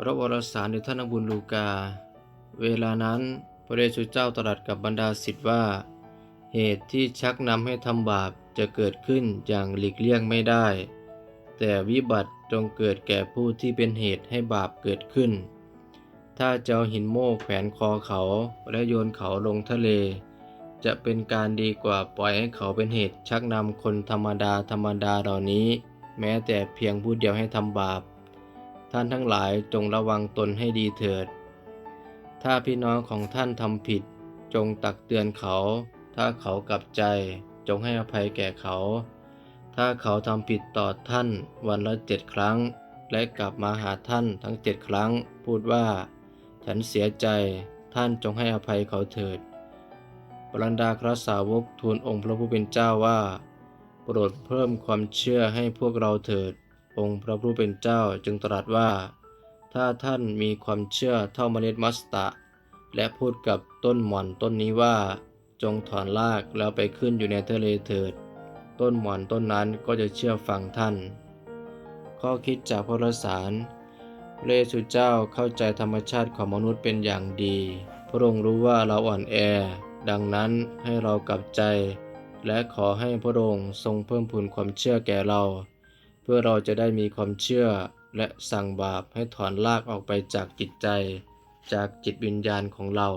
พระวรสารในท่านบุญลูกา เวลานั้นพระเยซูเจ้าตรัสกับบรรดาศิษย์ว่า เหตุที่ชักนำให้ทำบาปจะเกิดขึ้นอย่างหลีกเลี่ยงไม่ได้ แต่วิบัติจงเกิดแก่ผู้ที่เป็นเหตุให้บาปเกิดขึ้น ถ้าจะเอาหินโม่แขวนคอเขาและโยนเขาลงทะเล จะเป็นการดีกว่าปล่อยให้เขาเป็นเหตุชักนำคนธรรมดาธรรมดาเหล่านี้ แม้แต่เพียงผู้เดียวให้ทำบาป ท่านทั้งหลายจงระวังตนให้ดีเถิด ถ้าพี่น้องของท่านทำผิด จงตักเตือนเขา ถ้าเขากลับใจ จงให้อภัยแก่เขา ถ้าเขาทำผิดต่อท่านวันละเจ็ดครั้ง และกลับมาหาท่านทั้งเจ็ดครั้ง พูดว่า ฉันเสียใจ ท่านจงให้อภัยเขาเถิดบรรดาครสาวกทูลองค์พระผู้เป็นเจ้าว่า โปรดเพิ่มความเชื่อให้พวกเราเถิด องค์พระผู้เป็นเจ้าจึงตรัสว่า ถ้าท่านมีความเชื่อเท่าเมล็ดมัสตะ และพูดกับต้นหม่อนต้นนี้ว่า จงถอนรากแล้วไปขึ้นอยู่ในทะเลเถิด ต้นหม่อนต้นนั้นก็จะเชื่อฟังท่าน ข้อคิดจากพระสารพระเยซูเจ้าเข้าใจธรรมชาติของมนุษย์เป็นอย่างดี พระองค์รู้ว่าเราอ่อนแอ ดังนั้นให้เรากลับใจ และขอให้พระองค์ทรงเพิ่มพูนความเชื่อแก่เรา พื่อเราจะได้มีความเชื่อและสั่งบาปให้ถอนลากออกไปจากจิตใจ จากจิตวิญญาณของเรา